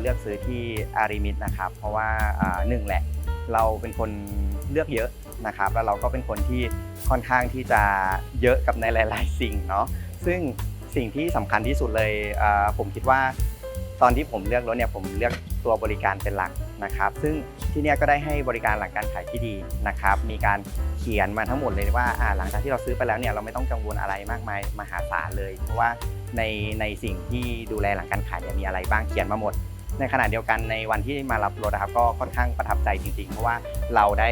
เลือกซื้อที่อาริมิตนะครับ เพราะว่าหนึ่งแหละเราเป็นคนเลือกเยอะนะครับ แล้วเราก็เป็นคนที่ค่อนข้างที่จะเยอะกับในหลาย ๆ สิ่งเนาะซึ่งสิ่งที่สำคัญที่สุดเลยผมคิดว่า ตอนที่ผมเลือกรถเนี่ยผมเลือกตัวบริการเป็นหลักนะครับ ซึ่งที่เนี่ยก็ได้ให้บริการหลังการขายที่ดีนะครับ มีการเขียนมาทั้งหมดเลยว่าหลังจากที่เราซื้อไปแล้วเนี่ยเราไม่ต้องกังวลอะไรมากมายมหาศาลเลย เพราะว่าในในสิ่งที่ดูแลหลังการขายเนี่ยมีอะไรบ้างเขียนมาหมด ในขณะเดียวกันในวันที่มารับรถนะครับ ก็ค่อนข้างประทับใจจริง ๆ เพราะว่าเราได้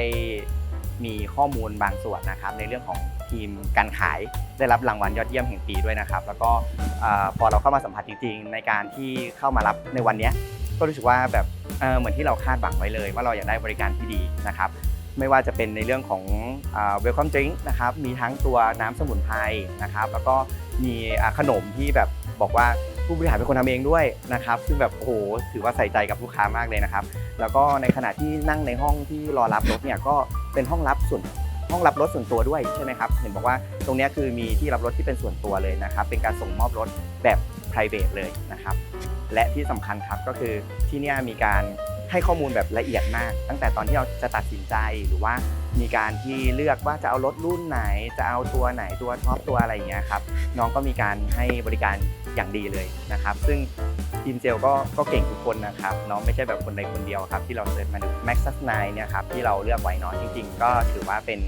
มีข้อมูลบางส่วนนะครับ ในเรื่องของทีมการขายได้รับรางวัลยอดเยี่ยมแห่งปีด้วยนะครับ แล้วก็พอเราเข้ามาสัมผัสจริง ๆ ในการที่เข้ามารับในวันนี้ก็รู้สึกว่าแบบเเหมือนที่เราคาดหวังไว้เลย ว่าเราอยากได้บริการที่ดีนะครับไม่ว่าจะเป็นในเรื่องของเวลคอมดริงก์นะครับ มีทั้งตัวน้ำสมุนไพรนะครับ แล้วก็มีขนมที่แบบบอกว่า ผู้บริหารเป็นคนทำเองด้วยนะครับ ซึ่งแบบโอ้โหถือว่าใส่ใจกับลูกค้ามากเลยนะครับ แล้วก็ในขณะที่นั่งในห้องที่รอรับรถเนี่ยก็เป็นห้องรับส่วนห้องรับรถส่วนตัวด้วยใช่ไหมครับ เห็นบอกว่าตรงนี้คือมีที่รับรถที่เป็นส่วนตัวเลยนะครับ เป็นการส่งมอบรถแบบ p r i v a t เลยนะครับ และที่สำคัญครับก็คือที่นี่มีการ ให้ข้อมูลแบบละเอียดมาก ตั้งแต่ตอนที่เราจะตัดสินใจหรือว่ามีการที่เลือกว่าจะเอารถรุ่นไหน จะเอาตัวไหนตัวท็อปตัวอะไรอย่างเงี้ยครับน้องก็มีการให้บริการอย่างดีเลยนะครับ ซึ่งทีมเซลก็ก็เก่งทุกคนนะครับน้องไม่ใช่แบบคนใดคนเดียวครับ ที่เราเซิร์ชมาดู Max 9เนี่ยครับที่เราเลือกไว้เนอนจริง ๆ ก็ถือว่าเป็น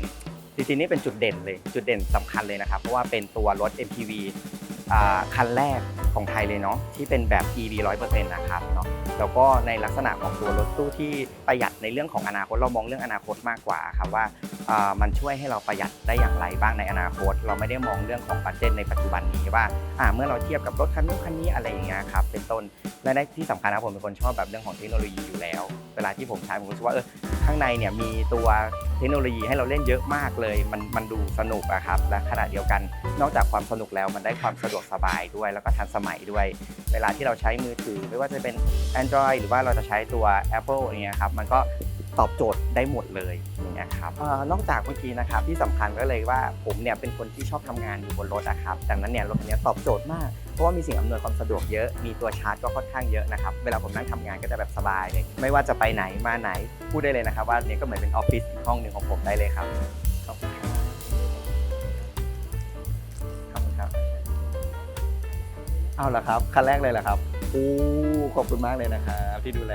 จริงๆนี่เป็นจุดเด่นเลยจุดเด่นสำคัญเลยนะครับ เพราะว่าเป็นตัวรถ MPV คันแรก ของไทยเลยเนาะที่เป็นแบบ EV 100%นะครับเนาะแล้วก็ในลักษณะของตัวรถตู้ที่ประหยัดในเรื่องของอนาคตเรามองเรื่องอนาคตมากกว่าครับว่าอ่า มันช่วยให้เราประหยัดได้อย่างไรบ้างในอนาคต เราไม่ได้มองเรื่องของบัตเจ็ตในปัจจุบันนี้ว่าเมื่อเราเทียบกับรถคันนู้นคันนี้อะไรอย่างเงี้ยครับเป็นต้นและในที่สำคัญนะผมเป็นคนชอบแบบเรื่องของเทคโนโลยีอยู่แล้ว เวลาที่ผมใช้ผมรู้สึกว่าเออข้างในเนี่ยมีตัวเทคโนโลยีให้เราเล่นเยอะมากเลย มันมันดูสนุกอะครับ และขณะเดียวกัน นอกจากความสนุกแล้วมันได้ความสะดวกสบายด้วย แล้วก็ทันสมัยด้วย เวลาที่เราใช้มือถือ ไม่ว่าจะเป็น Android หรือว่าเราจะใช้ตัว Apple เนี่ยครับ มันก็ ตอบโจทย์ได้หมดเลยอย่างเงี้ยครับอนอกจากเมื่อกี้นะครับที่สำคัญก็เลยว่าผมเนี่ยเป็นคนที่ชอบทำงานอยู่บนรถนะครับดังนั้นเนี่ยรถคันนี้ตอบโจทย์มากเพราะว่ามีสิ่งอำนวยความสะดวกเยอะมีตัวชาร์จก็ค่อนข้างเยอะนะครับเวลาผมนั่งทำงานก็จะแบบสบายเลยไม่ว่าจะไปไหนมาไหนพูดได้เลยนะครับว่าเนี่ยก็เหมือนเป็นออฟฟิศห้องหนึ่งของผมได้เลยครับขอบคุณครับขอบคุณครับเอาละครับคันแรกเลยเหรอครับโอ้ขอบคุณมากเลยนะครับที่ดูแล